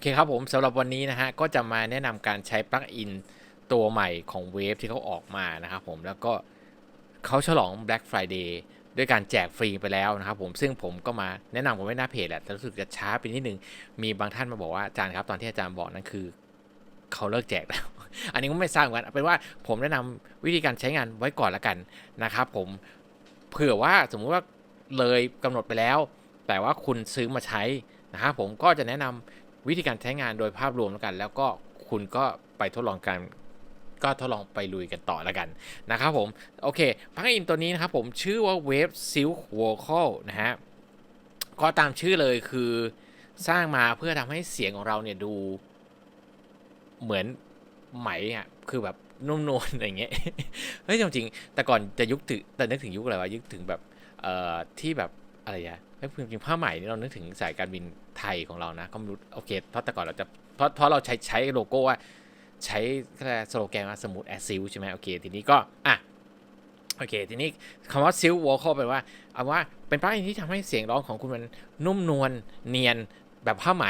โอเคครับผมสำหรับวันนี้นะฮะก็จะมาแนะนำการใช้ปลั๊กอินตัวใหม่ของเวฟที่เขาออกมานะครับผมแล้วก็เขาฉลอง Black Friday ด้วยการแจกฟรีไปแล้วนะครับผมซึ่งผมก็มาแนะนำกันไว้หน้าเพจแหละแต่รู้สึกจะช้าไปนิดนึง มีบางท่านมาบอกว่าอาจารย์ครับตอนที่อาจารย์บอกนั้นคือเขาเลิกแจกแล้ว อันนี้ก็ไม่ทราบเหมือนกันเอาเป็นว่าผมแนะนำวิธีการใช้งานไว้ก่อนละกันนะครับผมเผื่อว่าสมมุติว่าเลยกำหนดไปแล้ว แต่ว่าคุณซื้อมาใช้นะครับผมก็จะแนะนำ วิธีการใช้งานโดยภาพรวมแล้วกัน แล้วก็คุณก็ไปทดลองกันก็ทดลองไปลุยกันต่อแล้วกันนะครับผม โอเคปลั๊กอินตัวนี้นะครับผมชื่อว่า Wave Silk Vocal นะฮะ ก็ตามชื่อเลยคือสร้างมาเพื่อทำให้เสียงของเราเนี่ยดูเหมือนไหมอะคือแบบนุ่มนวลอะไรเงี้ยเฮ้ยจริงๆแต่ก่อนจะยุคถึงแต่นึกถึงยุคอะไรวะยุคถึงแบบเอ่อที่แบบอะไรอะ ไม่จริงๆผ้าไหมนี่เรานึกถึงสายการบินไทยของเรานะก็ไม่รู้โอเคเพราะแต่ก่อนเราจะเพราะเพราะเราใช้ใช้โลโก้ว่าใช้สโลแกนว่าสมูทแอซิลใช่ไหมโอเค ทีนี้ก็อะโอเค ทีนี้คำว่าซิลวอลคอลแปลว่าเอาว่าเป็นปลั๊กอินที่ทำให้เสียงร้องของคุณมันนุ่มนวลเนียนแบบผ้าไหม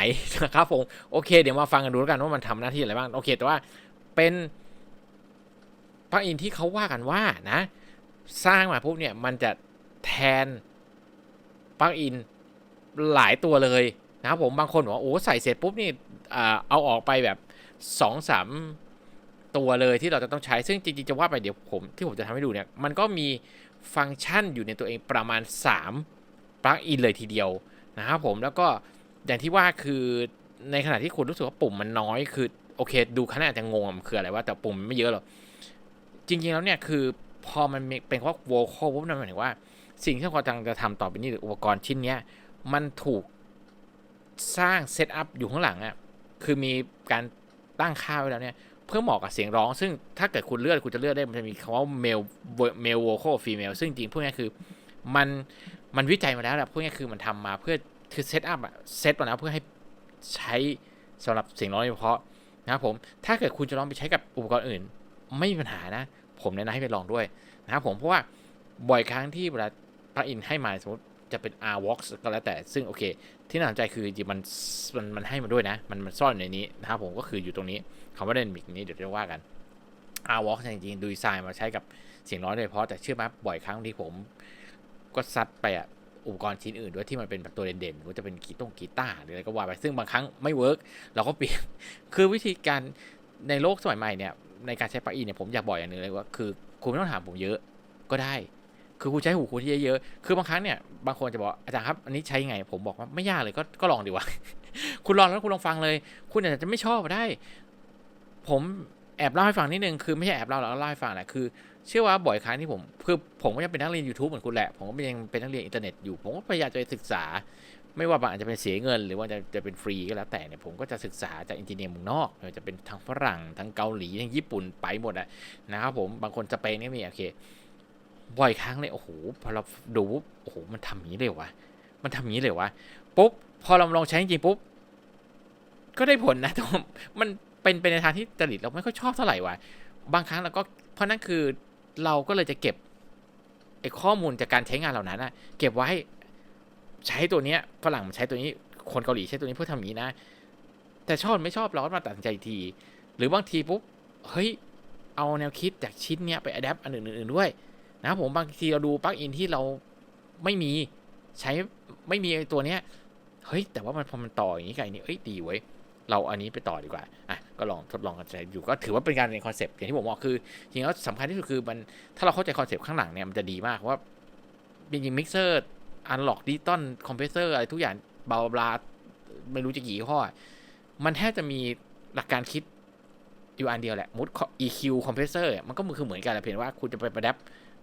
นะครับผมโอเค เดี๋ยวมาฟังกันดูแล้วกันว่ามันทำหน้าที่อะไรบ้างโอเค แต่ว่าเป็นปลั๊กอินที่เขาว่ากันว่านะ สร้างมาปุ๊บเนี่ยมันจะแทน ปลั๊กอินหลายตัวเลยนะครับผมบางคนบอกว่าโอ้ใส่เสร็จปุ๊บนี่เอาออกไปแบบสองสามตัวเลยที่เราจะต้องใช้ซึ่งจริงๆจะว่าไปเดี๋ยวผมที่ผมจะทำให้ดูเนี่ยมันก็มีฟังก์ชันอยู่ในตัวเองประมาณ 3 ปลั๊กอินเลยทีเดียวนะครับผมแล้วก็อย่างที่ว่าคือในขณะที่คุณรู้สึกว่าปุ่มมันน้อยคือโอเค ดูขนาดจะงงว่ามันคืออะไรว่าแต่ปุ่มมันไม่เยอะหรอกจริงๆแล้วเนี่ยคือพอมันเป็นว่าโวคอลปุ๊บนั่นหมายถึงว่า สิ่งที่เรากำลังจะทำต่อไปนี้หรืออุปกรณ์ชิ้นเนี้ยมันถูกสร้างเซตอัพอยู่ข้างหลังอะ่ะคือมีการตั้งค่าไว้แล้วเนี่ยเพื่อเหมาะกับเสียงร้อง ซึ่งถ้าเกิดคุณเลือกคุณจะเลือกได้มันจะมีคำว่า male male vocal female ซึ่งจริงพวกนี้คือมันมันวิจัยมาแล้วแหละพวกนี้คือมันทำมาเพื่อคือเซตอัพอะเซตมาแล้วเพื่อให้ใช้สำหรับเสียงร้องโดยเฉพาะนะครับผมถ้าเกิดคุณจะลองไปใช้กับอุปกรณ์อื่น ไม่มีปัญหานะ ผมแนะนำให้ไปลองด้วยนะครับผมเพราะว่าบ่อยครั้งที่เวลา ปลั๊กอินให้มาสมมติจะเป็น R Vox ก็แล้วแต่ซึ่งโอเค ที่น่าสนใจคือจริงมันมันมันให้มาด้วยนะ มันมันซ่อนอยู่ในนี้นะครับผมก็คืออยู่ตรงนี้คำว่าเดนมิกนี้เดี๋ยวจะว่ากัน R Vox จริงๆดูดีไซน์มาใช้กับเสียงร้องโดยเฉพาะแต่เชื่อไหมบ่อยครั้งที่ผม ก็ซัดไปอะอุปกรณ์ชิ้นอื่นด้วยที่มันเป็นแบบตัวเด่นๆหรือว่าจะเป็นกีตงกีตาร์หรืออะไรก็ว่าไปซึ่งบางครั้งไม่เวิร์กเราก็เปลี่ยนคือวิธีการในโลกสมัยใหม่เนี่ยในการใช้ปลั๊กอินเนี่ยผมอยากบอกอย่างหนึ่งเลยว่าคือคุณไม่ต้องถามผมเยอะก็ได้ คือคุณใช้หูคุณที่เยอะๆ คือบางครั้งเนี่ยบางคนจะบอกอาจารย์ครับอันนี้ใช้ยังไง ผมบอกว่าไม่ยากเลยก็ก็ลองดีวะคุณลองแล้วคุณลองฟังเลย คุณอาจจะไม่ชอบก็ได้ ผมแอบเล่าให้ฟังนิดนึงคือไม่ใช่แอบเล่าหรอกเล่าให้ฟังแหละคือเชื่อว่าบ่อยครั้งที่ผมคือผมก็ยังเป็นนักเรียน YouTube เหมือนคุณแหละ ผมก็ยังเป็นนักเรียนอินเทอร์เน็ตอยู่ ผมก็พยายามจะศึกษา ไม่ว่าอาจจะเป็นเสียเงิน หรือว่าจะจะเป็นฟรีก็แล้วแต่เนี่ยผมก็จะศึกษาจากอินเทอร์เน็ตเมืองนอกจะเป็นทางฝรั่งทั้งเกาหลีทั้งญี่ปุ่นไปหมดอะนะครับผมบางคนสเปนก็มีโอเค บ่อยครั้งเลยโอ้โหพอเราดูปุ๊บโอ้โหมันทำอย่างนี้เลยวะมันทำอย่างนี้เลยวะปุ๊บพอเราลองใช้จริงปุ๊บก็ได้ผลนะแต่มันเป็นไปในทางที่จริตเราไม่ค่อยชอบเท่าไหร่วะบางครั้งเราก็เพราะนั่นคือเราก็เลยจะเก็บไอ้ข้อมูลจากการใช้งานเหล่านั้นนะเก็บไว้ใช้ตัวเนี้ยฝรั่งมันใช้ตัวนี้คนเกาหลีใช้ตัวนี้เพื่อทำอย่างนี้นะ แต่ชอบไม่ชอบเราก็มาตัดสินใจที หรือบางทีปุ๊บเฮ้ยเอาแนวคิดจากชิ้นเนี้ยไปอัดแอปอันอื่นๆด้วย นะครับผมบางทีเราดูปลั๊กอินที่เราไม่มีใช้ไม่มีตัวเนี้ยเฮ้ยแต่ว่ามันพอมันต่ออย่างนี้กับอันนี้เอ้ยดีเว้ยเราอันนี้ไปต่อดีกว่าอะก็ลองทดลองกันใช้อยู่ก็ถือว่าเป็นการเรียนคอนเซปต์อย่างที่ผมบอกคือจริงๆแล้วสำคัญที่สุดคือมันถ้าเราเข้าใจคอนเซปต์ข้างหลังเนี่ยมันจะดีมากเพราะว่าจริงมิกเซอร์อันล็อกดิจิตอลคอมเพรสเซอร์อะไรทุกอย่างบลาบลาไม่รู้จะกี่ยี่ห้อ มันแทบจะมีหลักการคิดอยู่อันเดียวแหละมุด EQ คอมเพรสเซอร์มันก็คือเหมือนกันแหละเพียงว่าคุณจะไปประดับ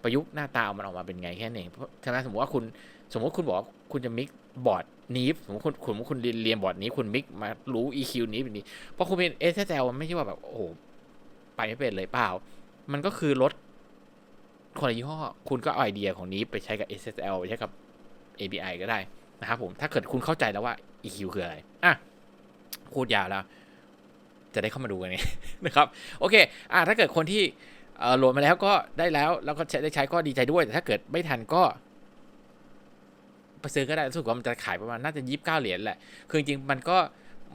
ประยุกต์หน้าตามันออกมาเป็นไงแค่นั้นเองเพราะฉะนั้นสมมติว่าคุณสมมติคุณบอกว่าคุณจะมิกบอร์ดนี้สมมติคุณคุณคุณเรียนบอร์ดนี้คุณมิกมารู้ EQ นี้แบบนี้เพราะคุณเป็น SSL มันไม่ใช่ว่าแบบโอ้โหไปไม่เป็นเลยเปล่า มันก็คือลดคนละยี่ห้อคุณก็เอาไอเดียของนี้ไปใช้กับ SSL ไปใช้กับ API ก็ได้นะครับผมถ้าเกิดคุณเข้าใจแล้วว่า EQ คืออะไร อะพูดยาวแล้ว จะได้เข้ามาดูกันไงนะครับ โอเค อะถ้าเกิดคนที่ โหลดมาแล้วก็ได้แล้ว แล้วก็ใช้ได้ใช้ก็ดีใจด้วย แต่ถ้าเกิดไม่ทันก็ไปซื้อก็ได้รู้สึกว่ามันจะขายประมาณน่าจะยี่สิบเก้าเหรียญแหละ คือจริงมันก็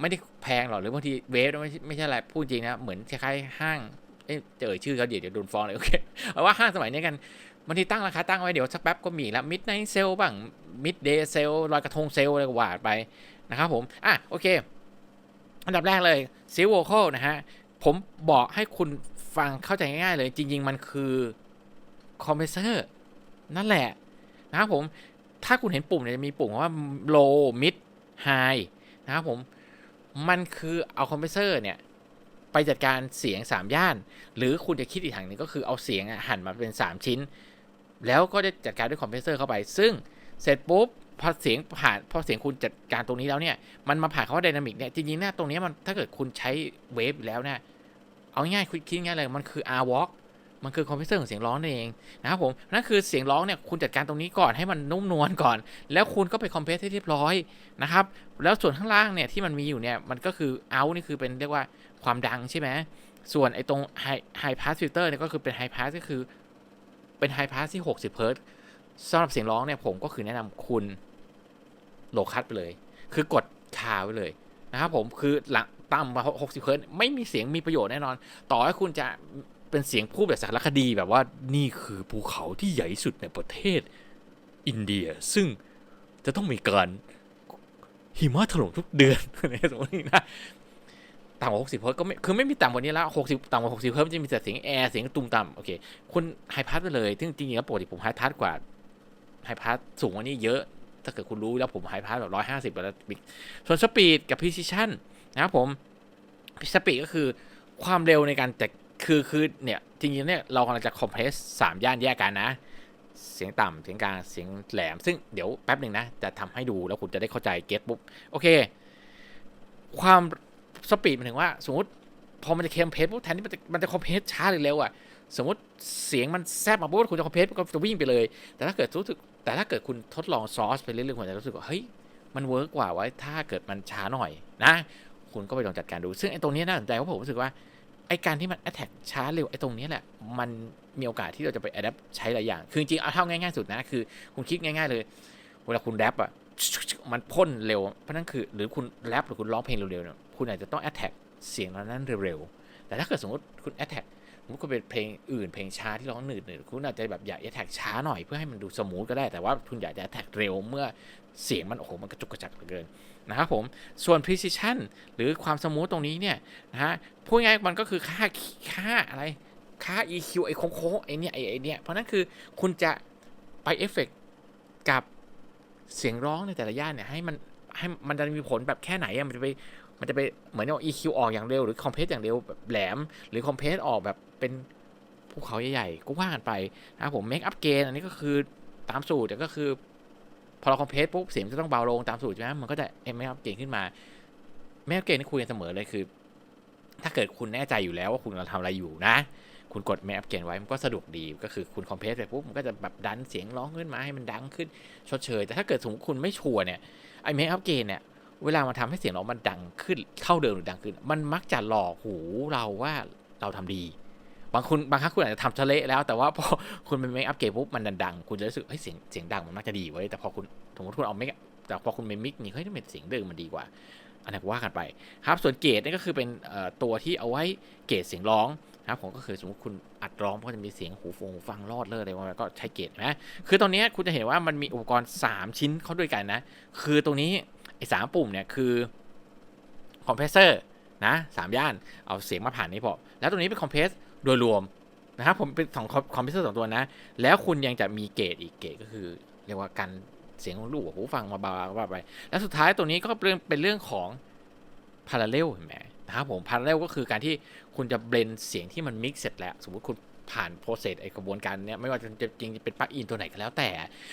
ไม่ได้แพงหรอกหรือบางทีเวฟไม่ใช่ไม่ใช่อะไรพูดจริงนะ เหมือนคล้ายๆห้างเอ๊ะเจอชื่อเขาเดี๋ยวเดี๋ยวโดนฟ้องเลยโอเคเอาว่าห้างสมัยนี้กันบางทีตั้งราคาตั้งไว้เดี๋ยวสักแป๊บก็มีแล้วมิดไนท์เซลบ้างมิดเดย์เซลลอยกระทงเซลอะไรกว่าไปนะครับผม อะโอเค อันดับแรกเลยซิลโวคอลนะฮะ ผมบอกให้คุณ ฟังเข้าใจง่ายๆเลยจริง ๆ มันคือคอมเพรสเซอร์นั่นแหละ นะครับผมถ้าคุณเห็นปุ่มเนี่ยจะมีปุ่มว่า low mid high นะครับผมมันคือเอาคอมเพรสเซอร์เนี่ย ไปจัดการเสียง 3 ย่าน หรือคุณจะคิดอีกทางหนึ่งก็คือเอาเสียงหั่นมาเป็น 3 ชิ้น แล้วก็จะจัดการด้วยคอมเพรสเซอร์เข้าไป ซึ่งเสร็จปุ๊บพอเสียงผ่านพอเสียงคุณจัดการตรงนี้แล้วเนี่ย มันมาผ่านคำว่าไดนามิกเนี่ยจริงๆเนี่ยตรงเนี้ยมันถ้าเกิดคุณใช้เวฟแล้วเนี่ย เอาง่ายคุณคิดง่ายเลยมันคือ R Walk มันคือคอมเพรสเซอร์ของเสียงร้องนั่นเองนะครับผมนั่นคือเสียงร้องเนี่ยคุณจัดการตรงนี้ก่อนให้มันนุ่มนวลก่อน แล้วคุณก็ไปคอมเพรสให้เรียบร้อยนะครับแล้วส่วนข้างล่างเนี่ยที่มันมีอยู่เนี่ยมันก็คือ out นี่คือเป็นเรียกว่าความดังใช่ไหมส่วนไอ้ตรง high high pass filter เนี่ยก็คือเป็น high pass ก็คือเป็น high pass ที่ 60 Hz สำหรับเสียงร้องเนี่ยผมก็คือแนะนำคุณโลคัตไปเลย คือกดคาไว้เลยนะครับผมคือหลัง ต่ำกว่า60 Hz ไม่มีเสียงมีประโยชน์แน่นอน ต่อให้คุณจะเป็นเสียงพูดแบบสารคดีแบบว่านี่คือภูเขาที่ใหญ่สุดในประเทศอินเดีย ซึ่งจะต้องมีการหิมะถล่มทุกเดือนในสมมตินะต่ำกว่า60เฮิร์ตก็ไม่คือไม่มีต่ำกว่านี้แล้ว60ต่ำกว่า60เฮิร์ตมันจะมีแต่เสียงแอร์เสียงตุ้มต่ำโอเคคุณไฮพาสไปเลยซึ่งจริงๆแล้วปกติผมไฮพาร์สกว่าไฮพาร์สสูงกว่านี้เยอะถ้าเกิดคุณรู้แล้วผมไฮพาร์สแบบร้อยห้าสิบแล้วส่วนสปีดกับพิซิชัน นะครับผมสปีดก็คือความเร็วในการแต่คือคือเนี่ยจริงๆเนี่ยเรากำลังจะคอมเพรสสามย่านแยกกันนะ เสียงต่ำเสียงกลางเสียงแหลม ซึ่งเดี๋ยวแป๊บหนึ่งนะ จะทำให้ดูแล้วคุณจะได้เข้าใจเก็ตปุ๊บ โอเค ความสปีดหมายถึงว่า สมมติพอมันจะเคมเพสปุ๊บแทนที่มันจะมันจะคอมเพสช้าหรือเร็วอะสมมติเสียงมันแซบมาปุ๊บคุณจะคอมเพสก็จะวิ่งไปเลย แต่ถ้าเกิดรู้สึกแต่ถ้าเกิดคุณทดลองซอสไปเรื่อยๆคุณจะรู้สึกว่าเฮ้ยมันเวิร์กกว่าไว้ถ้าเกิดมันช้าหน่อยนะ คุณก็ไปลองจัดการดู ซึ่งไอ้ตรงนี้น่าสนใจเพราะผมรู้สึกว่าไอ้การที่มัน attack ช้าเร็วไอ้ตรงนี้แหละมันมีโอกาสที่เราจะไป adapt ใช้หลายอย่าง คือจริงเอาเท่าง่ายๆสุดนะคือคุณคิดง่าย ๆ เลย เวลาคุณแรปอะมันพ่นเร็ว เพราะนั่นคือหรือคุณแรปหรือคุณร้องเพลงเร็วๆเนี่ยคุณอาจจะต้อง attack เสียงนั้นเร็วๆแต่ถ้าเกิดสมมติคุณ attack สมมติคุณเป็นเพลงอื่นเพลงช้าที่ร้องหนืดๆคุณอาจจะแบบอยาก attack ช้าหน่อยเพื่อให้มันดูสมูทก็ได้แต่ว่าคุณอยากจะ attack เร็วเมื่อเสียงมันโอ้โหมันกระจุกกระจักเหลือเกิน นะครับผม ส่วน precision หรือความสมูทตรงนี้เนี่ยนะฮะพูดง่ายๆมันก็คือค่าค่าอะไรค่า EQ ไอ้โค้งๆไอ้เนี่ยไอ้ไอ้เนี่ยเพราะนั่นคือคุณจะไปเอฟเฟกกับเสียงร้องในแต่ละย่านเนี่ยให้มันให้มันจะมีผลแบบแค่ไหนอะมันจะไปมันจะไปเหมือนเอา EQ ออกอย่างเร็วหรือคอมเพรสอย่างเร็วแบบแหลม หรือคอมเพรสออกแบบเป็นภูเขาใหญ่ๆก็ว่ากันไปนะครับผมเมคอัพเกนอันนี้ก็คือตามสูตรแต่ก็คือ พอเราคอมเพรสปุ๊บเสียงจะต้องเบาลงตามสูตรใช่ไหมมันก็จะเอ็มเมคอัพเกนขึ้นมาเมคอัพเกนที่คุยกันเสมอเลยคือ ถ้าเกิดคุณแน่ใจอยู่แล้วว่าคุณกำลังทำอะไรอยู่นะ คุณกดแมปเกนไว้มันก็สะดวกดีก็คือคุณคอมเพรสไปปุ๊บมันก็จะแบบดันเสียงร้องขึ้นมาให้มันดังขึ้นชดเชยแต่ถ้าเกิดสมมติคุณไม่ชัวร์เนี่ยไอเมคอัพเกนเนี่ยเวลามาทำให้เสียงร้องมันดังขึ้นเท่าเดิมหรือดังขึ้น มันมักจะหลอกหูเราว่าเราทำดี บางคุณบางครั้งคุณอาจจะทำทะเลแล้ว แต่ว่าพอคุณเป็นเมคอัพเกนปุ๊บมันดังๆคุณจะรู้สึกเฮ้ยเสียงเสียงดังมันมักจะดีไว้ยแต่พอคุณสมมติคุณเอาเมคแต่พอคุณเป็นมิกนี่เฮ้ยทำไมเสียงเดิมมันดีกว่า อันนั้นก็ว่ากันไปครับ ส่วนเกรดนี่ก็คือเป็นตัวที่เอาไว้เกรดเสียงร้องนะครับผมก็คือสมมติคุณอัดร้องก็จะมีเสียงหูฟงหูฟังรอดเลยอะไรประมาณก็ใช้เกรดนะคือตอนนี้คุณจะเห็นว่ามันมีอุปกรณ์ 3 ชิ้นเข้าด้วยกันนะ คือตรงนี้ไอ้สามปุ่มเนี่ยคือคอมเพรสเซอร์นะสามย่านเอาเสียงมาผ่านนี้พอแล้วตรงนี้เป็นคอมเพรส โดยรวมนะครับผมเป็นสองคอมพรสเซอร์สองตัวนะ แล้วคุณยังจะมีเกรดอีกเกรดก็คือเรียกว่ากันเสียงของลูกหูฟังมาบาว่าไป แล้วสุดท้ายตัวนี้ก็เป็นเป็นเรื่องของ parallel เห็นไหมนะครับผม parallel ก็คือการที่คุณจะเบลนเสียงที่มันมิกซ์เสร็จแล้ว สมมติคุณผ่านโปรเซสไอกระบวนการเนี้ยไม่ว่าจะจริงจะเป็นปลั๊กอินตัวไหนก็แล้วแต่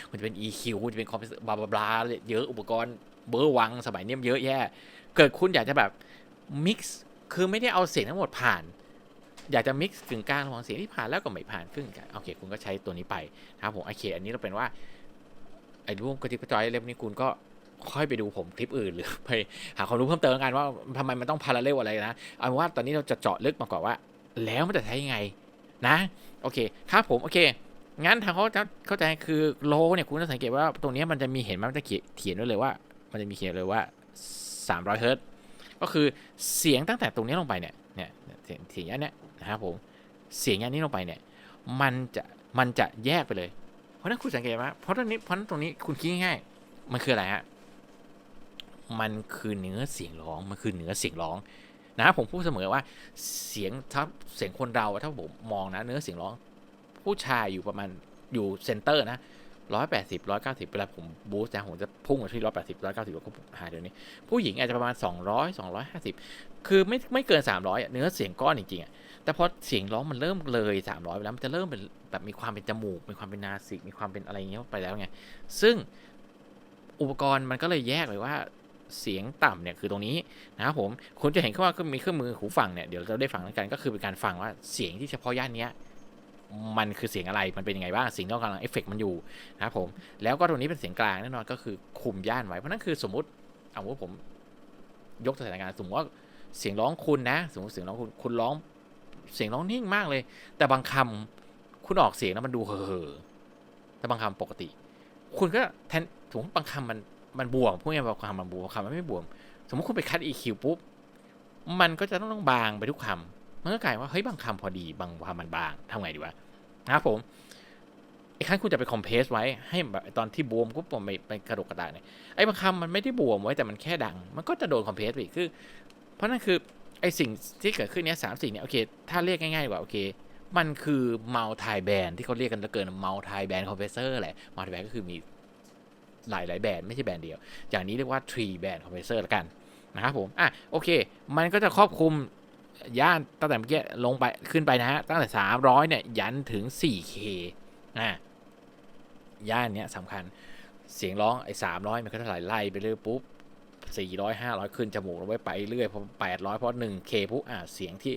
คุณจะเป็น EQ คุณจะเป็นคอมเพรสบลาบลาบลาเยอะอุปกรณ์เบอร์วังสมัยนี้เยอะแยะ เกิดคุณอยากจะแบบมิกซ์คือไม่ได้เอาเสียงทั้งหมดผ่าน อยากจะมิกซ์กึ่งกลางระหว่างเสียงที่ผ่านแล้วก็ไม่ผ่านครึ่งกันโอเค คุณก็ใช้ตัวนี้ไปนะครับผมโอเค อันนี้เราเป็นว่าไอ้รูปกระติบกระจอยเล่มนี้คุณก็ค่อยไปดูผมคลิปอื่นหรือไปหาความรู้เพิ่มเติมกันว่าทำไมมันต้องพาราเรลอะไรนะเอาว่าตอนนี้เราจะเจาะลึกมาก่อนว่า แล้วมันจะใช้ยังไงนะ โอเคครับผมโอเคงั้นทางเขาจะเข้าใจคือโลเนี่ยคุณต้องสังเกตว่าตรงนี้มันจะมีเห็นมันจะเขียนไว้เลยว่า มันจะมีเขียนเลยว่า300เฮิร์ตก็คือเสียงตั้งแต่ตรงนี้ลงไปเนี่ย เสียงเสียงอันเนี้ยนะครับผมเสียงอันนี้ลงไปเนี่ยมันจะมันจะแยกไปเลย เพราะนั้นคุณสังเกตว่าเพราะตรงนี้เพราะตรงนี้คุณคิดง่ายๆมันคืออะไรฮะมันคือเนื้อเสียงร้องมันคือเนื้อเสียงร้องนะผมพูดเสมอว่าเสียงถ้าเสียงคนเราถ้าผมมองนะ เนื้อเสียงร้อง ผู้ชายอยู่ประมาณอยู่เซนเตอร์นะ ร้อยแปดสิบร้อยเก้าสิบเวลาผมบูสต์นะผมจะพุ่งมาที่ร้อยแปดสิบร้อยเก้าสิบแล้วก็หาเดี๋ยวนี้ ผู้หญิงอาจจะประมาณสองร้อยสองร้อยห้าสิบคือไม่ไม่เกินสามร้อยเนื้อเสียงก้อนจริงๆอะแต่พอเสียงร้องมันเริ่มเลยสามร้อยแล้วมันจะเริ่มเป็นแบบมีความเป็นจมูก มีความเป็นนาสิกมีความเป็นอะไรอย่างเงี้ยไปแล้วไงซึ่งอุปกรณ์มันก็เลยแยกเลยว่าเสียงต่ำเนี่ยคือตรงนี้นะครับผมคุณจะเห็นว่าก็มีเครื่องมือหูฟังเนี่ยเดี๋ยวเราได้ฟังกันก็คือเป็นการฟังว่าเสียงที่เฉพาะย่านเนี้ย มันคือเสียงอะไรมันเป็นยังไงบ้างสิ่งที่เรากำลังเอฟเฟกมันอยู่นะครับผมแล้วก็ตรงนี้เป็นเสียงกลางแน่นอนก็คือคุมย่านไว้เพราะนั่นคือสมมติเอาว่าผมยกสถานการณ์สมมติว่าเสียงร้องคุณนะ สมมติเสียงร้องคุณคุณร้อง เสียงร้องนิ่งมากเลย แต่บางคำคุณออกเสียงแล้วมันดูเห่อๆแต่บางคำปกติ คุณก็แทนสมมติบางคำมันมันบวมพูดง่ายๆบางคำมันบวมบางคำมันไม่บวม สมมติคุณไปคัด EQ ปุ๊บมันก็จะต้องต้องบางไปทุกคำ มันก็กลายว่าเฮ้ยบางคำพอดีบางคำมันบางทำไงดีวะนะครับผมไอ้ขั้นคุณจะไปคอมเพรสไว้ให้แบบตอนที่บวมปุ๊บผมไปไปกระดกกระดาษเนี่ยไอ้บางคำมันไม่ได้บวมไว้แต่มันแค่ดัง มันก็จะโดนคอมเพรสไปอีกคือ เพราะนั่นคือไอ้สิ่งที่เกิดขึ้นเนี้ยสามสิ่เนี้ยโอเคถ้าเรียกง่ายๆกว่าโอเค มันคือเมาทายแบนที่เขาเรียกกันเหลือเกินเมาทายแบนคอมเพรสเซอร์แหละเมาทายแบนก็คือมีหลายหลายแบรนด์ไม่ใช่แบรนด์เดียว อย่างนี้เรียกว่า tree band compressor ละกันนะครับผม อะ โอเค มันก็จะครอบคลุม ย่านตั้งแต่เมื่อกี้ลงไปขึ้นไปนะฮะ ตั้งแต่ 300 เนี่ย ยันถึง 4K อะย่านเนี้ยสำคัญเสียงร้องไอ้300มันก็จะไหลไล่ไปเรื่อยปุ๊บ400 500ขึ้นจมูกลงไปไปเรื่อยพอ800เพราะ 1K ปุ๊บอะเสียงที่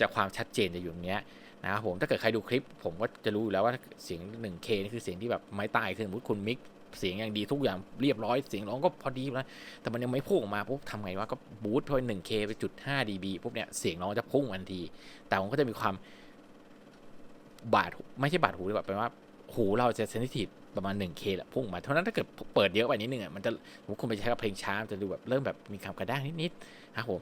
จะความชัดเจนจะอยู่ตรงเนี้ยนะครับผมถ้าเกิดใครดูคลิป ผมก็จะรู้อยู่แล้วว่าเสียง 1K นี่คือเสียงที่แบบไม้ตายคือสมมติคุณมิก เสียงอย่างดีทุกอย่างเรียบร้อยเสียงร้องก็พอดีแล้วแต่มันยังไม่พุ่งออกมาปุ๊บทำไงวะก็บูทพอหนึ่งเคไปจุดห้าดีบีปุ๊บเนี่ยเสียงร้องจะพุ่งทันที แต่มันก็จะมีความบาดไม่ใช่บาดหูแบบแปลว่าหูเราจะเซนซิทีฟประมาณ 1K แหละพุ่งมา เท่านั้นถ้าเกิดเปิดเยอะไปนิดนึงอะมันจะสมคุณไปใช้กับเพลงช้ามจะดูแบบเริ่มแบบมีความกระด้างนิดๆนะครับผม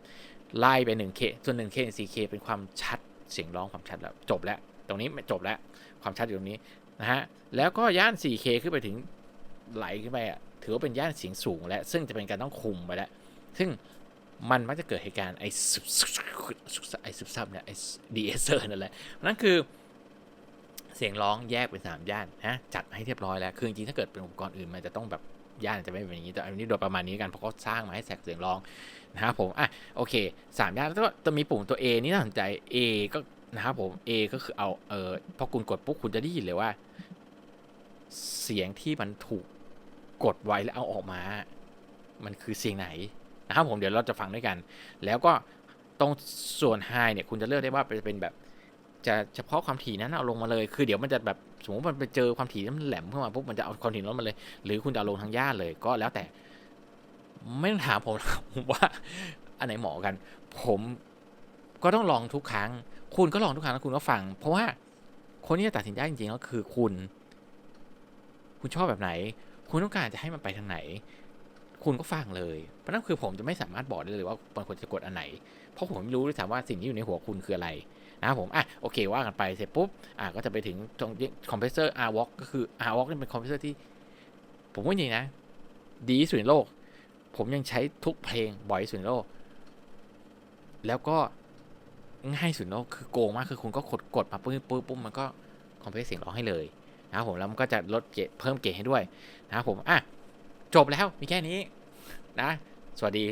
ไล่ไป 1K ส่วน 1K ถึง 4K เป็นความชัดเสียงร้องความชัดแล้วจบแล้ว ตรงนี้จบแล้วความชัดอยู่ตรงนี้นะฮะแล้วก็ย่าน 4K ขึ้นไปถึง ไหลขึ้นไปอะถือว่าเป็นย่านเสียงสูงแล้วซึ่งจะเป็นการต้องคุมไปแล้ว ซึ่งมันมักจะเกิดเหตุการณ์ไอ้ซุบไอ้ซุบซับเนี่ยไอ้ดีเอเซอร์นั่นแหละนั่นคือเสียงร้องแยกเป็นสามย่านนะจัดให้เรียบร้อยแล้ว คือจริงถ้าเกิดเป็นอุปกรณ์อื่นมันจะต้องแบบย่านจะไม่เป็นอย่างนี้แต่อันนี้โดยประมาณนี้กันเพราะเขาสร้างมาให้แสกเสียงร้องนะครับผมอะโอเคสามย่านแล้วก็จะมีปุ่มตัว A นี่น่าสนใจ A ก็นะครับผม A ก็คือเอาเออพอคุณกดปุ๊บคุณจะได้ยินเลยว่า เสียงที่มันถูก กดไว้แล้วเอาออกมา มันคือเสียงไหนนะครับผมเดี๋ยวเราจะฟังด้วยกัน แล้วก็ตรงส่วน high เนี่ยคุณจะเลือกได้ว่าจะเป็นแบบ จะเฉพาะความถี่นั้นเอาลงมาเลย คือเดี๋ยวมันจะแบบสมมติมันไปเจอความถี่ที่มันแหลมขึ้นมาปุ๊บมันจะเอาความถี่ลดมาเลย หรือคุณจะลงทางย่าเลยก็แล้วแต่ ไม่ต้องถามผมว่า อันไหนเหมาะกัน ผมก็ต้องลองทุกครั้ง คุณก็ลองทุกครั้งแล้วคุณก็ฟัง เพราะว่าคนที่จะตัดสินใจจริงๆก็คือคุณ คุณชอบแบบไหน คุณต้องการจะให้มันไปทางไหน คุณก็ฟังเลย เพราะนั่นคือผมจะไม่สามารถบอกได้เลยว่ามันควรจะกดอันไหน เพราะผมไม่รู้ด้วยซ้ำว่าสิ่งที่อยู่ในหัวคุณคืออะไรนะครับผม อะ โอเค ว่ากันไป เสร็จปุ๊บ อะ ก็จะไปถึงตรงคอมเพรสเซอร์ R Walk ก็คือ R Walk นี่เป็นคอมเพรสเซอร์ที่ ผมว่าจริงนะ ดีสุดในโลก ผมยังใช้ทุกเพลงบ่อยสุดในโลก แล้วก็ง่ายสุดในโลกคือโกงมาก คือคุณก็กดกดมาปุ๊บปุ๊บปุ๊บมันก็คอมเพรสเสียงร้องให้เลย นะครับผมแล้วมันก็จะลดเกเพิ่มเกตให้ด้วยนะครับผมอะจบแล้วมีแค่นี้นะ สวัสดี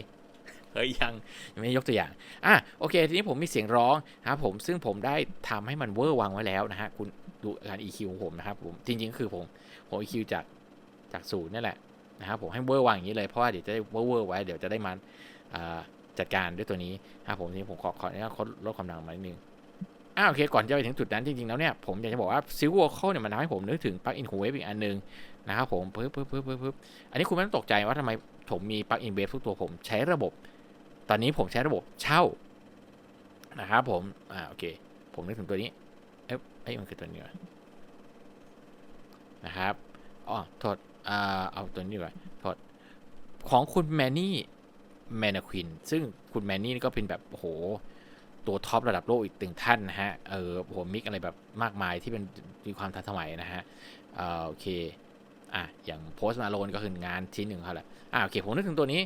เฮ้ยยังยังไม่ยกตัวอย่าง อะโอเค ทีนี้ผมมีเสียงร้องนะครับผมซึ่งผมได้ทำให้มันเวอร์วางไว้แล้วนะฮะคุณดูการ EQ ของผมนะครับผมจริงๆคือผมผม EQ จากจากศูนย์นี่แหละนะครับผมให้เวอร์วางอย่างนี้เลยเพราะว่าเดี๋ยวจะได้เวอร์เวอร์ไว้เดี๋ยวจะได้มาอ่าจัดการด้วยตัวนี้นะครับผมทีนี้ผมขอขออนุญาตลดความดังมานิดนึง อ่าโอเคก่อนจะไปถึงจุดนั้นจริงๆแล้วเนี่ยผมอยากจะบอกว่าซิลวอลเข้เนี่ยมันทำให้ผมนึกถึงปลั๊กอินหูเวฟอีกอันนึงนะครับผมปึ๊บปึ๊บปึ๊บปึ๊บปึ๊บอันนี้คุณไม่ต้องตกใจว่าทำไมผมมีปลั๊กอินเวฟทุกตัวผมใช้ระบบ ตอนนี้ผมใช้ระบบเช่านะครับผมอ่าโอเค ผมนึกถึงตัวนี้เอ๊ะเอ้มันคือตัวนี้นะครับอ๋อโทษอ่าเอาตัวนี้ดีกว่าโทษของคุณแมนนี่แมนควินซึ่งคุณแมนนี่นี่ก็เป็นแบบโอ้โห ตัวท็อประดับโลกอีกตึงท่านนะฮะ เออโหมิกอะไรแบบมากมายที่เป็นมีความทันสมัยนะฮะเออโอเค อะ อย่างโพสต์มาโลนก็คืองานชิ้นหนึ่งเขาแหละ อะโอเค ผมนึกถึงตัวนี้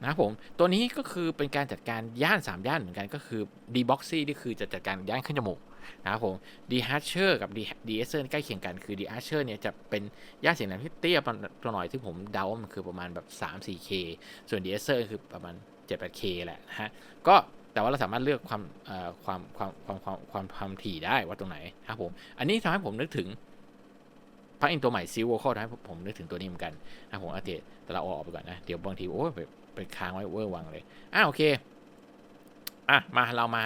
นะครับผม ตัวนี้ก็คือเป็นการจัดการย่าน 3 ย่านเหมือนกันก็คือ d b o x y นี่คือจะจัดการย่านขึ้นจมูกนะครับผม d h a r c h e r กับ d d s ใกล้เคียงกันคือ d h a r c h e r เนี่ยจะเป็นย่านเสียงแหลมที่เตี้ยตัวหน่อยที่ผมเดาว่ามันคือประมาณแบบ 3-4K ส่วน d s คือประมาณ 7-8K แหละนะฮะ ก็ แต่ว่าเราสามารถเลือกความความความความความความความถี่ได้ว่าตรงไหนครับผม อันนี้ทำให้ผมนึกถึงพระอินตัวใหม่ซิลโวคอลทำให้ผมนึกถึงตัวนี้เหมือนกันนะผมโอเคแต่เราออกไปก่อนนะ เดี๋ยวบางทีโอ้ไปไปค้างไว้เวอร์วังเลยอะโอเคอะมาเรามา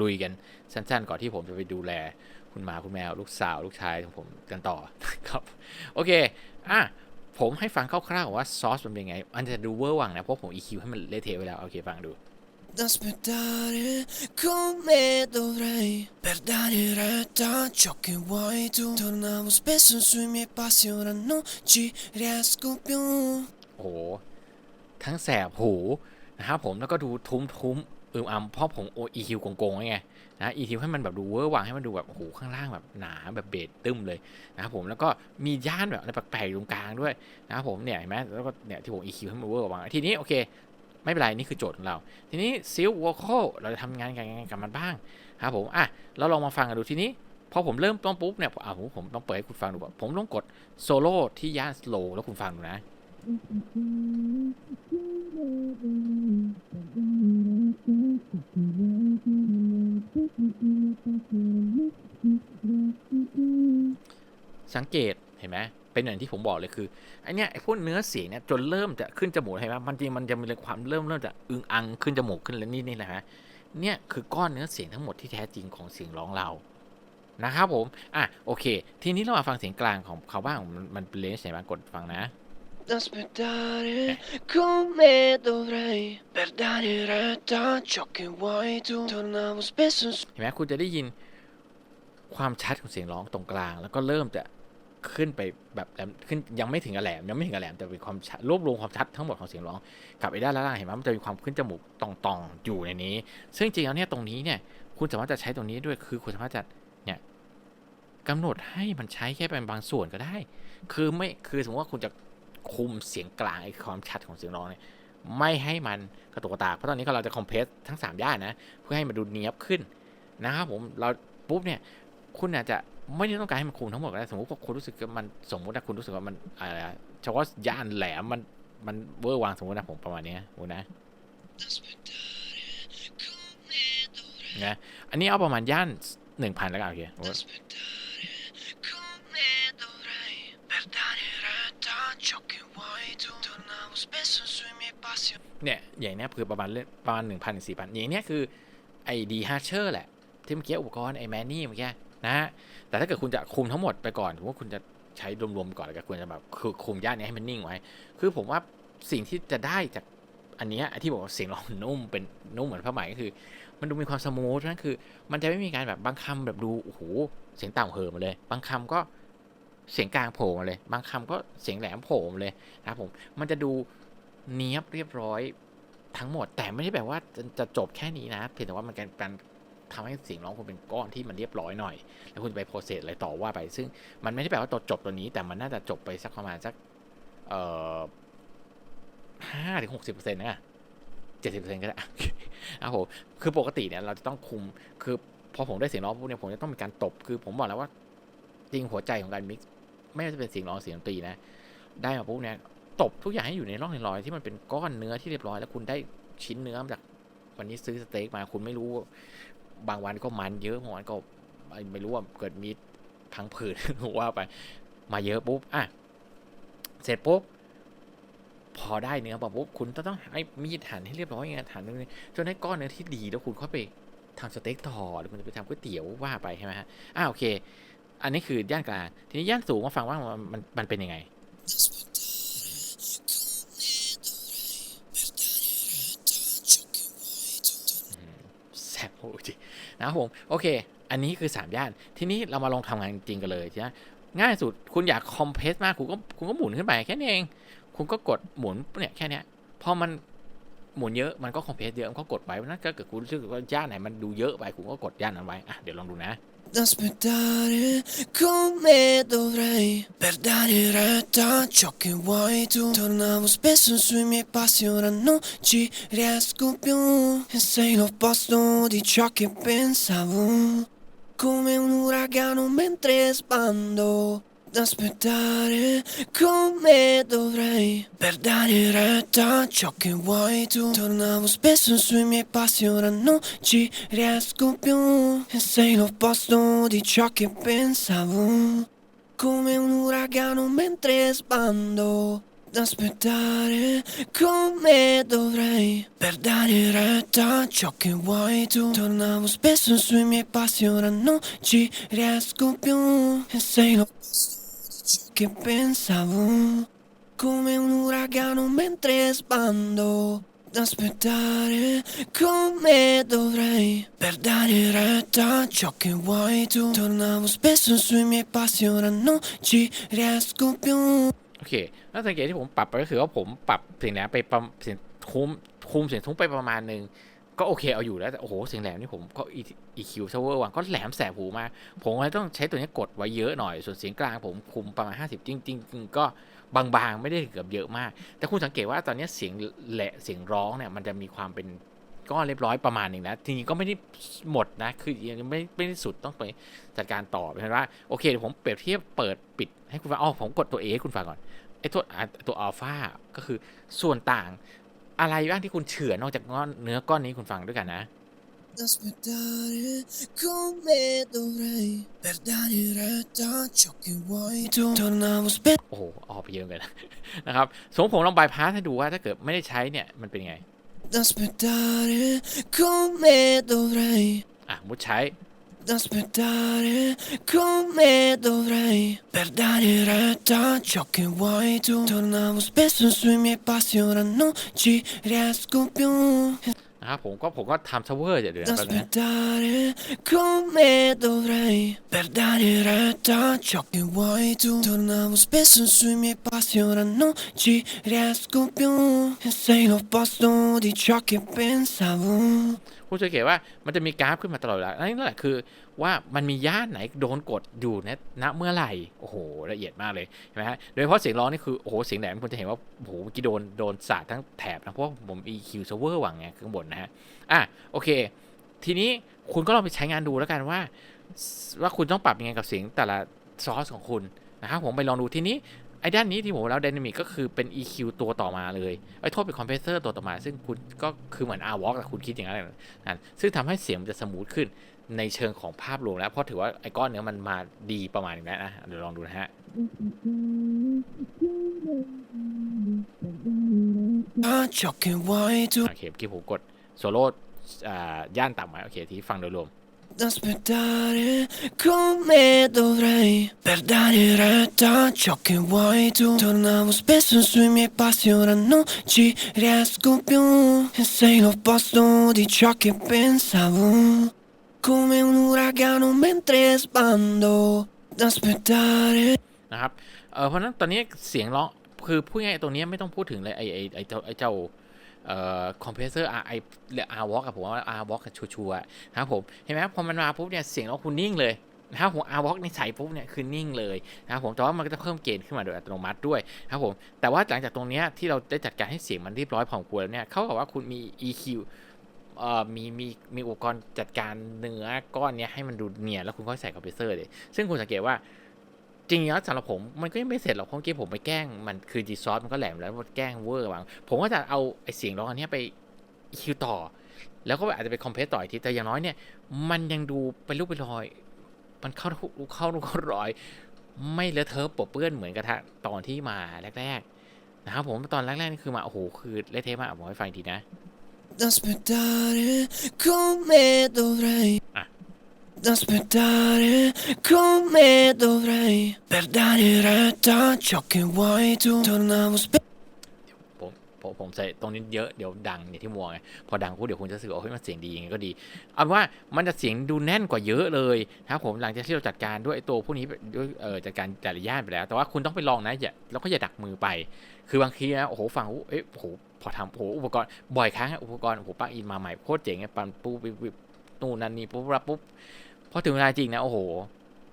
ลุยกันสั้นๆ ก่อนที่ผมจะไปดูแลคุณหมาคุณแมวลูกสาวลูกชายของผมกันต่อครับ โอเคอะผมให้ฟังคร่าวๆว่าซอสมันเป็นไงมันจะดูเวอร์วังนะเพราะผม EQ ให้มันเละเทะไปแล้วโอเคฟังดู aspettare come dovrei per dare retta a ciò che vuoi tu tornavo spesso sui miei passi ora non ci riesco più โอ้โหทั้งแสบหูนะครับผมแล้วก็ดูทุ้มทุ้มอืมอ่ำเพราะผมโอ EQ โกงๆไงนะ EQ ให้มันแบบดูเวอร์วังให้มันดูแบบโอ้โหข้างล่างแบบหนาแบบเบสตึ้มเลยนะครับผมแล้วก็มีย่านแบบอะไรแปลกๆอยู่ตรงกลางด้วยนะครับผมเนี่ยเห็นไหมแล้วก็เนี่ยที่ผม EQ ให้มันเวอร์วังทีนี้โอเค ไม่เป็นไร นี่คือโจทย์ของเรา ทีนี้ซิลวอลโคเราจะทำงานกันยังไงกับมันบ้างครับผมอะเราลองมาฟังกันดูทีนี้พอผมเริ่มต้นปุ๊บเนี่ยอะผมผมต้องเปิดให้คุณฟังดูผมต้องกดโซโล่ที่ย่านสโลแล้วคุณฟังดูนะสังเกตเห็นไหม เป็นอย่างที่ผมบอกเลยคือไอเนี้ยไอพวกเนื้อเสียงเนี่ยจนเริ่มจะขึ้นจมูกเห็นไหมมันจริงมันจะมีความเริ่มเริ่มจะอึงอังขึ้นจมูกขึ้นแล้วนี่นี่แหละฮะเนี่ยคือก้อนเนื้อเสียงทั้งหมดที่แท้จริงของเสียงร้องเรานะครับผม อะ โอเค ทีนี้เรามาฟังเสียงกลางของเขาบ้าง มันมันเป็นเลนส์ไหนบ้างกดฟังนะ aspettare come dovrei per dare retta a ciò che vuoi tu tornavo spesso su เห็นไหมคุณจะได้ยินความชัดของเสียงร้องตรงกลาง แล้วก็เริ่มจะ ขึ้นไปแบบแหลมขึ้นยังไม่ถึงกับแหลมยังไม่ถึงกับแหลมแต่เป็นความชัดรวบรวมความชัดทั้งหมดของเสียงร้องกับไอ้ด้านล่างเห็นไหมมันจะมีความขึ้นจมูกตองๆอยู่ในนี้ ซึ่งจริงแล้วเนี่ยตรงนี้เนี่ยคุณสามารถจะใช้ตรงนี้ด้วยคือคุณสามารถจะเนี่ยกำหนดให้มันใช้แค่เป็นบางส่วนก็ได้ คือไม่คือสมมติว่าคุณจะคุมเสียงกลางไอ้ความชัดของเสียงร้องเนี่ยไม่ให้มันกระตุกกระตากเพราะตอนนี้เราจะคอมเพรสทั้งสามย่านนะเพื่อให้มันดูเนียบขึ้นนะครับผมเราปุ๊บเนี่ยคุณอาจจะ ไม่ได้ต้องการให้มันคุมทั้งหมดก็ได้สมมติว่าคุณรู้สึกว่ามันสมมติว่าคุณรู้สึกว่ามันอะไรอะเฉพาะย่านแหลมมันมันเวอร์วางสมมตินะผมประมาณนี้นะนะอันนี้เอาประมาณย่านหนึ่งพันแล้วกันโอเคเนี่ยอย่างนี้คือประมาณเล่นประมาณหนึ่งพันถึงสี่พันอย่างนี้คือไอ้ดีฮาร์เชอร์แหละที่เมื่อกี้อุปกรณ์ไอ้แมนนี่เมื่อกี้นะฮะแต่ถ้าเกิดคุณจะคุมทั้งหมดไปก่อนถือว่าคุณจะใช้รวมๆก่อนแล้วก็ควรจะแบบคือคุมย่านนี้ให้มันนิ่งไว้ คือผมว่าสิ่งที่จะได้จากอันนี้ที่บอกว่าเสียงร้องนุ่มเป็นนุ่มเหมือนผ้าไหมก็คือ มันดูมีความสมูทนั่นคือ มันจะไม่มีการแบบบางคำแบบดูโอ้โหเสียงต่ำเหิมมาเลย บางคำก็เสียงกลางโผล่มาเลย บางคำก็เสียงแหลมโผล่มาเลยนะครับผมมันจะดูเนี้ยบเรียบร้อยทั้งหมดแต่ไม่ได้แปลว่าจะจะจบแค่นี้นะเพียงแต่ว่ามันการ การทำให้เสียงร้องคุณเป็นก้อนที่มันเรียบร้อยหน่อย แล้วคุณจะไปโปรเซสอะไรต่อว่าไป ซึ่งมันไม่ได้แปลว่าตัวจบตัวนี้ แต่มันน่าจะจบไปสักประมาณสักเอ่อห้าถึงหกสิบเปอร์เซ็นต์นะเจ็ดสิบเปอร์เซ็นต์ก็ได้นะครับผมคือปกติเนี่ยเราจะต้องคุมคือพอผมได้เสียงร้องปุ๊บเนี่ยผมจะต้องมีการตบคือผมบอกแล้วว่าจริงหัวใจของการมิกซ์ไม่ว่าจะเป็นเสียงร้องเสียงดนตรีนะ ได้มาปุ๊บเนี่ยตบทุกอย่างให้อยู่ในร่องในรอยที่มันเป็นก้อนเนื้อที่เรียบร้อยแล้วคุณได้ชิ้นเนื้อมาจากวันนี้ซื้อสเต็กมาคุณไม่รู้ บางวันก็มันเยอะบางวันก็ไม่รู้ว่าเกิดมีพังผืดว่าไป มาเยอะปุ๊บอะเสร็จปุ๊บพอได้เนื้อมาปุ๊บคุณต้องให้มีดหั่นให้เรียบร้อยไงหั่นนึงจนได้ก้อนเนื้อที่ดีแล้วคุณเข้าไปทำสเต็กต่อหรือคุณจะไปทำก๋วยเตี๋ยวว่าไปใช่ไหมฮะอ่าโอเค อันนี้คือย่านกลางทีนี้ย่านสูงมาฟังว่ามันมันมันเป็นยังไงแซ่บโอ้จริง นะครับผมโอเค อันนี้คือ 3 ย่าน ทีนี้เรามาลองทำงานจริงกันเลยนะง่ายสุดคุณอยากคอมเพรสมากคุณก็คุณก็หมุนขึ้นไปแค่นี้เอง คุณก็กดหมุนเนี่ยแค่นี้พอมันหมุนเยอะมันก็คอมเพรสเยอะมันก็กดไว้นั่นก็เกิดคุณรู้สึกว่าย่านไหนมันดูเยอะไปคุณก็กดย่านนั้นไว้อะเดี๋ยวลองดูนะ aspettare come dovrei per dare retta a ciò che vuoi tu. Tornavo spesso sui miei passi ora non ci riesco più. E sei l'opposto di ciò che pensavo come un uragano mentre sbando. ad aspettare come dovrei per dare retta a ciò che vuoi tu. Tornavo spesso sui miei passi ora non ci riesco più. E sei l'opposto di ciò che pensavo. Come un uragano mentre sbando. Aspettare come dovrei per dare retta a ciò che vuoi tu. Tornavo spesso sui miei passi ora non ci riesco più. E sei l'opposto che pensavo come un uragano mentre sbando aspettare come dovrei per dare retta a ciò che vuoi tu tornavo spesso sui miei passi ora non ci riesco più โอเคแล้วสังเกตที่ผมปรับไปก็คือว่าผมปรับเสียงแหลมไปประเสียงคุมคุมเสียงทุ้มไปประมาณหนึ่ง ก็โอเคเอาอยู่แล้วแต่โอ้โหเสียงแหลมนี่ผมก็ EQ Tower วังก็แหลมแสบหูมาก ผมเลยต้องใช้ตัวนี้กดไว้เยอะหน่อย ส่วนเสียงกลางผมคุมประมาณ 50 จริงๆจริงๆก็บางๆ ไม่ได้ถึงกับเยอะมาก แต่คุณสังเกตว่าตอนนี้เสียงแหละเสียงร้องเนี่ยมันจะมีความเป็นก้อนเรียบร้อยประมาณหนึ่งนะทีนี้ก็ไม่ได้หมดนะคือยังไม่ไม่ได้สุดต้องไปจัดการต่อเป็นว่าโอเคเดี๋ยวผมเปรียบเทียบเปิดปิดให้คุณฟังอ๋อผมกดตัว A ให้คุณฟังก่อนไอ้ตัวตัวอัลฟาก็คือส่วนต่าง อะไรบ้างที่คุณเฉือนนอกจากก้อนเนื้อก้อนนี้คุณฟังด้วยกันนะ ad aspettare come dovrei per dare retta a ciò che vuoi tu tornavo spesso โอ้โหออกไปเยอะเลยนะ นะครับสมมติผมลองบายพาสให้ดูว่าถ้าเกิดไม่ได้ใช้เนี่ยมันเป็นยังไง ad aspettare come dovrei อะมุดใช้ ad aspettare come dovrei per dare retta a ciò che vuoi tu tornavo spesso sui miei passi ora non ci riesco più นะครับผมก็ผมก็ทำซัพเวอร์เดี๋ยวเดี๋ยว ad แป๊บนึงนะ aspettare come dovrei per dare retta a ciò che vuoi tu tornavo spesso sui miei passi ora non ci riesco più e sei l'opposto di ciò che pensavo คุณสังเกตว่ามันจะมีกราฟขึ้นมาตลอดเวลาอันนี้แหละคือว่ามันมีย่านไหนโดนกดอยู่นะณเมื่อไหร่โอ้โหละเอียดมากเลยเห็นไหมฮะโดยเฉพาะเสียงร้องนี่คือโอ้โหเสียงแหลมคุณจะเห็นว่าโอ้โหกี้โดนโดนสาดทั้งแถบนะเพราะผม EQ server หวังไงข้างบนนะฮะอะโอเค ทีนี้คุณก็ลองไปใช้งานดูแล้วกันว่า ว่าคุณต้องปรับยังไงกับเสียงแต่ละซอสของคุณนะครับผมไปลองดูทีนี้ ไอ้ด้านนี้ที่ผมเล่า Dynamic ก็คือเป็น EQ ตัวต่อมาเลยไอ้โทษเป็นคอมเพรสเซอร์ตัวต่อมา ซึ่งคุณก็คือเหมือน r w a l k แต่คุณคิดอย่างนั้นนะซึ่งทำให้เสียงมันจะสมูทขึ้นในเชิงของภาพรวมแล้ว เพราะถือว่าไอ้ก้อนเนื้อมันมาดีประมาณนึงแล้วนะ เดี๋ยวลองดูนะฮะ โอเคเมื่อกี้ผมกดโซโล่อ่าย่านต่ำมาโอเค ที่ฟังโดยรวม aspettare come dovrei per dare retta a ciò che vuoi tu tornavo spesso sui miei passi ora non ci riesco più e sei l'opposto di ciò che pensavo come un uragano mentre sbando Aspettare นะครับ เออเพราะนั้นตอนนี้เสียงร้องคือพูดง่ายๆตรงนี้ไม่ต้องพูดถึงเลยไอไอไอเจ้าไอเจ้า คอมเพรสเซอร์ R ไอหรือ R Walk อะผมว่า R Walk ชัวร์ๆอะนะครับผมเห็นไหมพอมันมาปุ๊บเนี่ยเสียงร้องคุณนิ่งเลยนะครับผม R Walk ในใส่ปุ๊บเนี่ยคือนิ่งเลยนะครับผมแต่ว่ามันก็จะเพิ่มเกณฑ์ขึ้นมาโดยอัตโนมัติด้วยนะครับผมแต่ว่าหลังจากตรงเนี้ยที่เราได้จัดการให้เสียงมันเรียบร้อยพอควรแล้วเนี่ยเขาบอกว่าคุณมี EQ เอ่อมีมีมีอุปกรณ์จัดการเนื้อก้อนเนี้ยให้มันดูเนียนแล้วคุณค่อยใส่คอมเพรสเซอร์เลยซึ่งคุณสังเกตว่า จริงๆแล้วสำหรับผมมันก็ยังไม่เสร็จหรอกเพราะเมื่อกี้ผมไปแกล้งมันคือ G s o u r c e มันก็แหลมแล้วแกล้งเวอร์บางผมก็จะเอาไอเสียงร้องอันนี้ไปคิวต่อ แล้วก็อาจจะไปคอมเพสต่ออีกทีแต่อย่างน้อยเนี่ย มันยังดูเป็นรูปเป็นรอย มันเข้าทุกเข้ารอย ไม่เลอะเทอะปะเปื้อนเหมือนกับตอนที่มาแรกๆนะครับผมตอนแรกๆนี่คือมาโอ้โหคือเละเทะมากผมให้ฟังทีนะ ad aspettare come dovrei aspettare come dovrei per dare retta a ciò che vuoi tu tornavo spesso ผมผมผมใส่ตรงนี้เยอะเดี๋ยวดังอย่างที่มัวไงพอดังปุ๊บเดี๋ยวคุณจะรู้สึกว่าเฮ้ยมันเสียงดียังไงก็ดีเอาเป็นว่ามันจะเสียงดูแน่นกว่าเยอะเลยนะครับผมหลังจากที่เราจัดการด้วยไอ้ตัวพวกนี้ด้วยเออจัดการแต่ละย่านไปแล้ว แต่ว่าคุณต้องไปลองนะอย่าแล้วก็อย่าดักมือไป คือบางทีนะโอ้โหฟังปุ๊บเอ้ยโอ้โหพอทำโอ้โหอุปกรณ์บ่อยครั้งอะอุปกรณ์โอ้โหปลั๊กอินมาใหม่โคตรเจ๋งอะปั่นปุ๊บปุ๊บปุ๊บนู่นนั่นนี่ปุ๊บรับปุ๊บ อถึงเวลาจริงนะ โอ้โห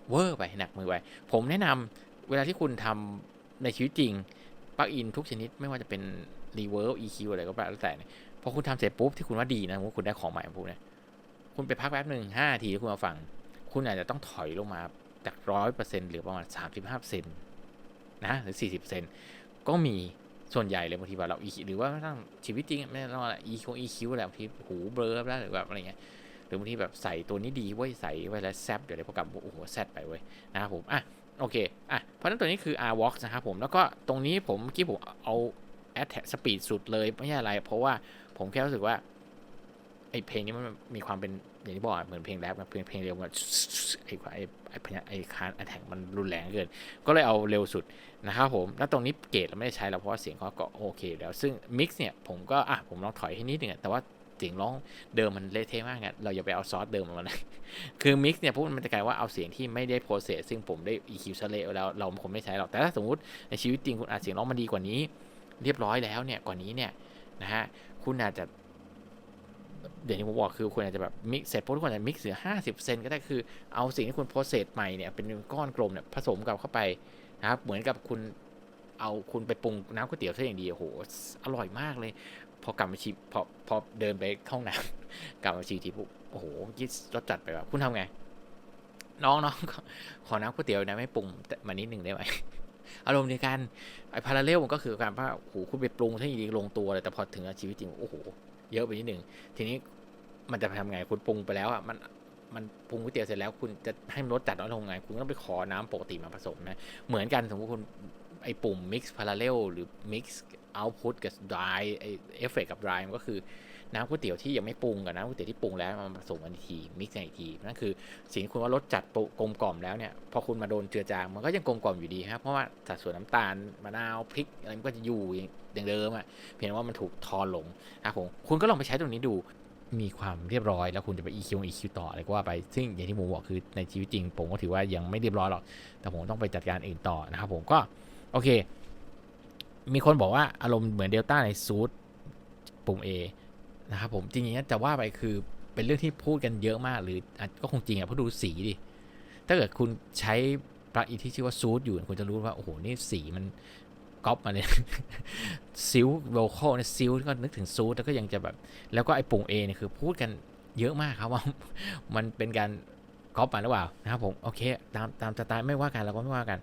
เวอร์ไปหนักมือไปผมแนะนำเวลาที่คุณทำในชีวิตจริงปลั๊กอินทุกชนิดไม่ว่าจะเป็น reverb EQ อะไรก็แล้วแต่พอคุณทำเสร็จปุ๊บที่คุณว่าดีนะคุณได้ของใหม่มาปุ๊บเนี่ยคุณไปพักแป๊บหนึ่งห้านาทีแล้วคุณมาฟัง คุณอาจจะต้องถอยลงมาจากร้อยเปอร์เซ็นต์หรือประมาณสามสิบห้าเซนนะหรือสี่สิบเซนก็มีส่วนใหญ่เลยบางทีแบบเรา EQ หรือว่าไม่ต้งชีวิตจริงไม่ต้องอะไร EQ EQ แหละบางทีหูเบลอแล้วหรือแบบอะไรเงี้ย รือบางทีแบบใส่ตัวนี้ดีเว้ยใส่ไว้แล้วแซบเดี๋ยวเดี๋ยพอกลับโอ้โหแซดไปเว้ยนะครับผมอะโอเคอะเพราะฉะนั้นตัวนี้คือ R Vox นะครับผมแล้วก็ตรงนี้ผมเมื่อกี้ผมเอา Attack Speed สุดเลยไม่ใช่อะไร เพราะว่าผมแค่รู้สึกว่าไอเพลงนี้มันมีความเป็นอย่างที่บอกเหมือนเพลงแรปนะเพลงเพลงเร็วมันไอไอไอพไอคานแอแทกมันรุนแรงเกิน ก็เลยเอาเร็วสุดนะครับผม แล้วตรงนี้เกรดเราไม่ได้ใช้แล้วเพราะว่าเสียงเขาก็โอเคแล้ว ซึ่งมิกซ์เนี่ยผมก็อะผมลองถอยให้นิดนึงแต่ว่า สียงร้องเดิมมันเละเทะมากอะเราอย่าไปเอาซอสเดิมมานะคือมิกซ์เนี่ยพวกมันจะกลายว่าเอาเสียงที่ไม่ได้โปรเซสซึ่งผมได้ EQ ซะเละแล้วเราคงไม่ใช้หรอกแต่ถ้าสมมติในชีวิตจริงคุณอาจเสียงร้องมันดีกว่านี้ เรียบร้อยแล้วเนี่ยกว่านี้เนี่ยนะฮะคุณอาจจะเดี๋ยวนี้ผมบอกคือคุณอาจจะแบบมิกเสร็จปุ๊บคุณอาจจะมิกซ์เหลือห้าสิบเซนก็ได้คือเอาสิ่งที่คุณโปรเซสใหม่เนี่ยเป็นก้อนกลมเนี่ยผสมกับเข้าไปนะครับเหมือนกับคุณเอาคุณไปปรุงน้ำก๋วยเตี๋ยวซะอย่างดีโอ้โหอร่อยมากเลย พอกลับมาชิมพอพอเดินไปห้องน้ำกลับมาชิมทีปุ๊บโอ้โหยิ่รสจัดไปแบบคุณทำไง น้องน้องขอน้ำก๋วยเตี๋ยวนะไม่ปรุงมานิดหนึ่งได้ไหมอารมณ์ในการไอ้พาราเลลมันก็คือการว่าโอ้โหคุณไปปรุงให้ดีลงตัวเลยแต่พอถึงชีวิตจริงโอ้โหเยอะไปนิดหนึ่งทีนี้มันจะทำไงคุณปรุงไปแล้วอะมันมันปรุงก๋วยเตี๋ยวเสร็จแล้วคุณจะให้มันรสจัดน้อยลงไง คุณต้องไปขอน้ำปกติมาผสมนะ เหมือนกันสมมติคุณไอ้ปุ่ม mix parallel หรือ mix output กับ dry ไอเอฟเฟกกับ dry มันก็คือน้ำก๋วยเตี๋ยวที่ยังไม่ปรุงกับน้ำก๋วยเตี๋ยวที่ปรุงแล้วมาผสมกันอีกที mix กันอีกทีนั่นคือสิ่งที่คุณว่ารสจัดกลมกล่อมแล้วเนี่ยพอคุณมาโดนเจือจางมันก็ยังกลมกล่อมอยู่ดีครับเพราะว่าสัดส่วนน้ำตาลมะนาวพริกอะไรมันก็จะอยู่อย่างเดิมอะเพียงแต่ว่ามันถูกทอนลงนะผมคุณก็ลองไปใช้ตรงนี้ดูมีความเรียบร้อยแล้วคุณจะไป EQ EQ ต่ออะไรก็ว่าไปซึ่งอย่างที่ผมบอกคือในชีวิตจริงผมก็ถือว่ายังไม่เรียบร้อยหรอกแต่ผมต้องไปจัดการอื่นต่อนะครับผมก็โอเค มีคนบอกว่าอารมณ์เหมือนเดลต้าในซูทปุ่ม A นะครับผมจริงๆจะว่าไปคือเป็นเรื่องที่พูดกันเยอะมากหรือก็คงจริงอะเพราะดูสีดิ ถ้าเกิดคุณใช้ปลั๊กอินที่ชื่อว่าซูทอยู่ คุณจะรู้ว่า โอ้โห นี่สีมันก๊อปมาเลยซิลโวคอลเนี่ยซิลก็นึกถึงซูทแล้วก็ยังจะแบบ แล้วก็ไอ้ปุ่ม A เนี่ยคือพูดกันเยอะมากครับว่ามันเป็นการก๊อปมาหรือเปล่านะครับผม โอเค ตามตามสไตล์ไม่ว่ากันเราก็ไม่ว่ากัน